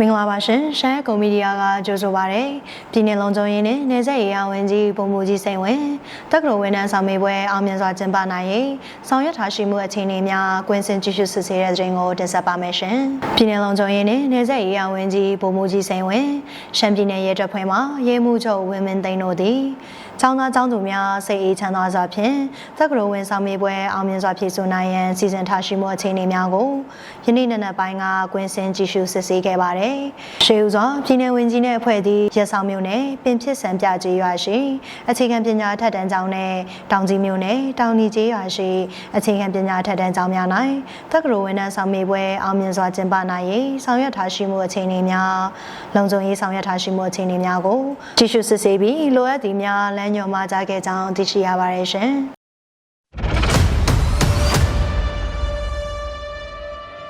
မင်္ဂလာပါရှင်ရှမ်းကွန်မီဒီယာကကြိုဆိုပါရယ်ပြည်내လုံးချုံရင်းနဲ့နေဆက်ရေးအဝင်ကြီးပုံမှုကြီးစိန်ဝင်တက္ကသိုလ်ဝန်ထမ်းဆောင်မေးပွဲအောင်မြင်စွာကျင်းပနိုင်ရေးဆောင်ရွက်ထားရှိမှုအခြေအနေများကွင်းစင်ကြည့်ရှုစစ်ဆေးတဲ့သတင်းကိုတင်ဆက်ပါမယ်ရှင်ပြည်내လုံးချုံရင်းနဲ့နေဆက်ရေးအဝင်ကြီးပုံမှုကြီးစိန်ဝင်ရှမ်းပြည်နယ်ရဲတပ်ဖွဲ့မှရဲမှုချုပ်ဝင်းမင်းသိန်းတို့သည်ကျောင်းသားကျောင်းသူများစိတ်အေးချမ်းသာစွာဖြင့်တက္ကသိုလ်ဝင်ဆောင်မေးပွဲအောင်မြင်စွာဖြည့်ဆို့နိုင်ရန်စီစဉ်ထားရှိမှုအခြေအနေများကိုယနေ့နေ့နက်ပိုင်းကကွင်းစင်ကြည့်ရှုစစ်ဆေးခဲ့ပါတယ်။ရှေးဦးစွာပြည်내ဝင်ကြီးနဲ့အဖွဲ့သည်ရက်ဆောင်မြို့နယ်ပင်ဖြစ်စံပြကျေးရွာရှိအခြေခံပညာထက်တန်းကျောင်းနဲ့တောင်ကြီးမြို့နယ်တောင်နီကျေးရွာရှိအခြေခံပညာထက်တန်းကျောင်းများ၌တက္ကသိုလ်ဝန်ထမ်းဆောင်မေးပွဲအောင်မြင်စွာကျင်းပနိုင်ရေးဆောင်ရွက်ထားရှိမှုအခြေအနေများလုံခြုံရေးဆောင်ရွက်ထားရှိမှုအခြေအနေများကိုကြည့်ရှုစစ်ဆေးပြီးလိုအပ်သည့်များလမ်းညွှန်မှာကြားခဲ့ကြောင်းသိရှိရပါတယ်ရှင်။